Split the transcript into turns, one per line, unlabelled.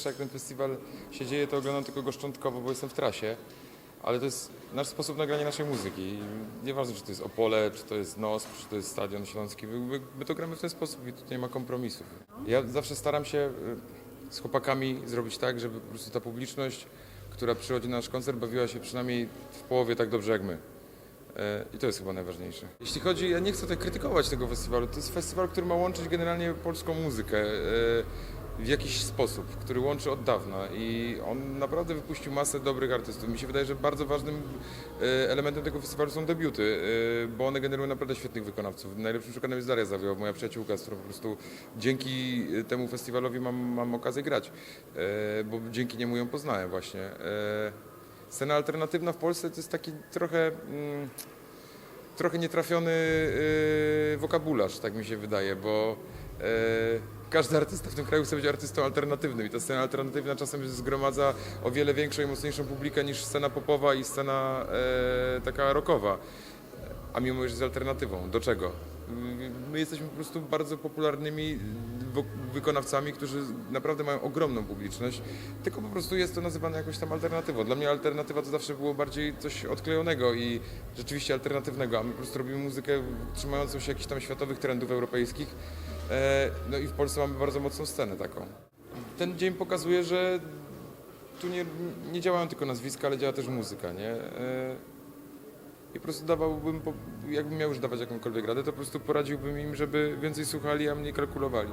zawsze jak ten festiwal się dzieje, to oglądam tylko go szczątkowo, bo jestem w trasie. Ale to jest nasz sposób nagrania naszej muzyki. Nieważne, czy to jest Opole, czy to jest NOS, czy to jest Stadion Śląski. My, my, to gramy w ten sposób i tu nie ma kompromisów. Ja zawsze staram się y, z chłopakami zrobić tak, żeby po prostu ta publiczność, która przychodzi na nasz koncert, bawiła się przynajmniej w połowie tak dobrze jak my. E, I to jest chyba najważniejsze. Jeśli chodzi, ja nie chcę tutaj krytykować tego festiwalu, to jest festiwal, który ma łączyć generalnie polską muzykę e, w jakiś sposób, który łączy od dawna i on naprawdę wypuścił masę dobrych artystów. Mi się wydaje, że bardzo ważnym e, elementem tego festiwalu są debiuty, e, bo one generują naprawdę świetnych wykonawców. Najlepszym przykładem jest Daria Zawioła, moja przyjaciółka, z którą po prostu dzięki temu festiwalowi mam, mam okazję grać, e, bo dzięki niemu ją poznałem właśnie. E, Scena alternatywna w Polsce to jest taki trochę, mm, trochę nietrafiony wokabularz, tak mi się wydaje, bo każdy artysta w tym kraju chce być artystą alternatywnym i ta scena alternatywna czasem zgromadza o wiele większą i mocniejszą publikę niż scena popowa i scena e, taka rockowa. A mimo, że jest alternatywą. Do czego? My jesteśmy po prostu bardzo popularnymi wo- wykonawcami, którzy naprawdę mają ogromną publiczność, tylko po prostu jest to nazywane jakoś tam alternatywą. Dla mnie alternatywa to zawsze było bardziej coś odklejonego i rzeczywiście alternatywnego, a my po prostu robimy muzykę trzymającą się jakichś tam światowych trendów europejskich. E, No i w Polsce mamy bardzo mocną scenę taką. Ten dzień pokazuje, że tu nie, nie działają tylko nazwiska, ale działa też muzyka, nie? E, i po prostu dawałbym, jakbym miał już dawać jakąkolwiek radę, to po prostu poradziłbym im, żeby więcej słuchali, a mniej kalkulowali.